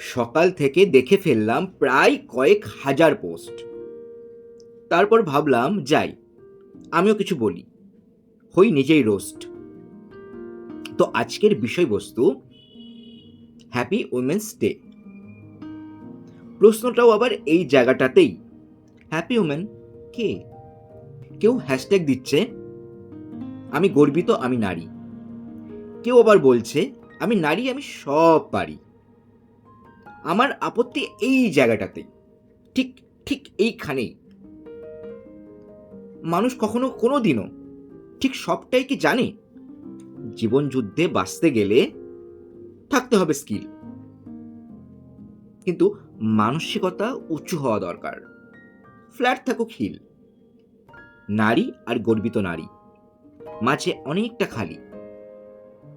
সকাল থেকে দেখে ফেললাম প্রায় কয়েক হাজার পোস্ট। তারপর ভাবলাম, যাই, আমিও কিছু বলি। হই নিজেই রোস্ট। তো আজকের বিষয়বস্তু, হ্যাপি উমেন্স ডে। প্রশ্নটাও আবার এই জায়গাটাতেই, হ্যাপি উমেন কে? কেউ হ্যাশট্যাগ দিচ্ছে, আমি গর্বিত, আমি নারী। কেউ আবার বলছে, আমি নারী, আমি সব পারি। আমার আপত্তি এই জায়গাটাতেই। ঠিক ঠিক এইখানেই। মানুষ কখনো কোনো দিনও ঠিক সবটাই কি জানে? জীবন যুদ্ধে বাঁচতে গেলে থাকতে হবে স্কিল। কিন্তু মানসিকতা উঁচু হওয়া দরকার। ফ্ল্যাট থাকুক হিল। নারী আর গর্বিত নারী। মাঝে অনেকটা খালি।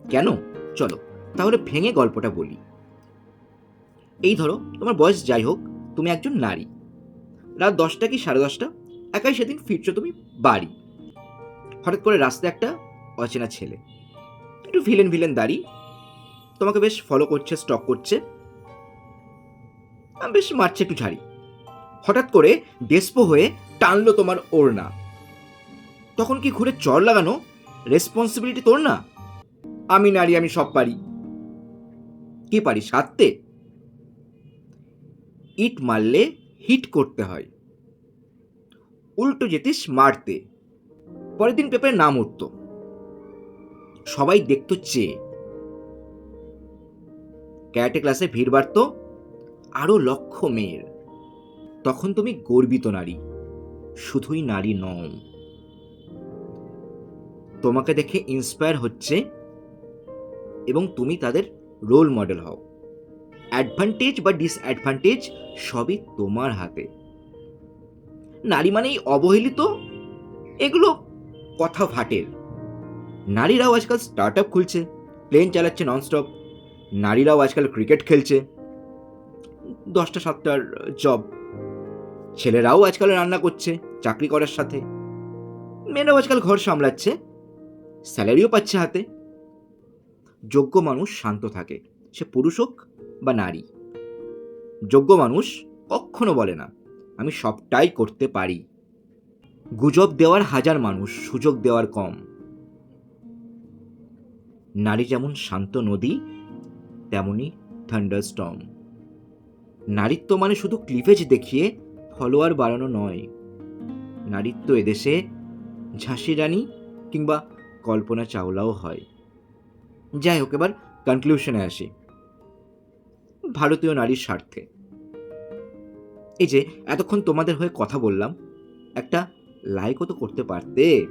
কেন? চলো, তাহলে ভেঙে গল্পটা বলি। এই ধরো, তোমার বয়স যাই হোক, তুমি একজন নারী। রাত দশটা কি সাড়ে দশটা? একাই সেদিন ফিরছো তুমি বাড়ি। হঠাৎ করে রাস্তায় একটা অচেনা ছেলে। একটু ভিলেন ভিলেন দাড়ি। তোমাকে বেশ ফলো করছে স্টক করছে। বেশ মারছে একটু ঝাড়ি। হঠাৎ করে ডেস্পো হয়ে টানলো তোমার ওড়না। তখন কি ঘুরে চর লাগানো? রেসপন্সিবিলিটি তোর না? আমি নারী, আমি সব পারি। কি পারি সারতে ইট মারলে হিট করতে হয়। উল্টো যেতিস মারতে। পরের দিন পেপারে নাম উঠত। সবাই দেখতো চেয়ে ক্যারাটে ক্লাসে ভিড় বাড়ত আরও লক্ষ মেয়ের। তখন তুমি গর্বিত নারী, শুধুই নারী নও। তোমাকে দেখে ইন্সপায়ার হচ্ছে এবং তুমি তাদের রোল মডেল হও। অ্যাডভান্টেজ বা ডিসঅ্যাডভান্টেজ সবই তোমার হাতে। নারী মানেই অবহেলিত? এগুলো কথা ভাটের। নারীরাও আজকাল স্টার্ট আপ খুলছে প্লেন চালাচ্ছে ননস্টপ নারীরাও আজকাল ক্রিকেট খেলছে, দশটা সাতটার জব ছেলেরাও আজকাল রান্না করছে, চাকরি করার সাথে। মেয়েরাও আজকাল ঘর সামলাচ্ছে স্যালারিও পাচ্ছে হাতে। যোগ্য মানুষ শান্ত থাকে, সে পুরুষ হোক বা নারী। যোগ্য মানুষ কখনো বলে না, আমি সবটাই করতে পারি। গুজব দেওয়ার হাজার মানুষ, সুযোগ দেওয়ার কম। নারী যেমন শান্ত নদী, তেমনি থান্ডারস্টর্ম নারীত্ব মানে শুধু ক্লিভেজ দেখিয়ে ফলোয়ার বাড়ানো নয়। নারীত্ব এদেশে ঝাঁসি রানী কিংবা কল্পনা চাওলাও হয়। যাই হোক, এবার কনক্লুশনে আসি। ভারতীয় নারীর স্বার্থে। এই যে, এতক্ষণ তোমাদের হয়ে কথা বললাম, একটা লাইকও তো করতে পারতে।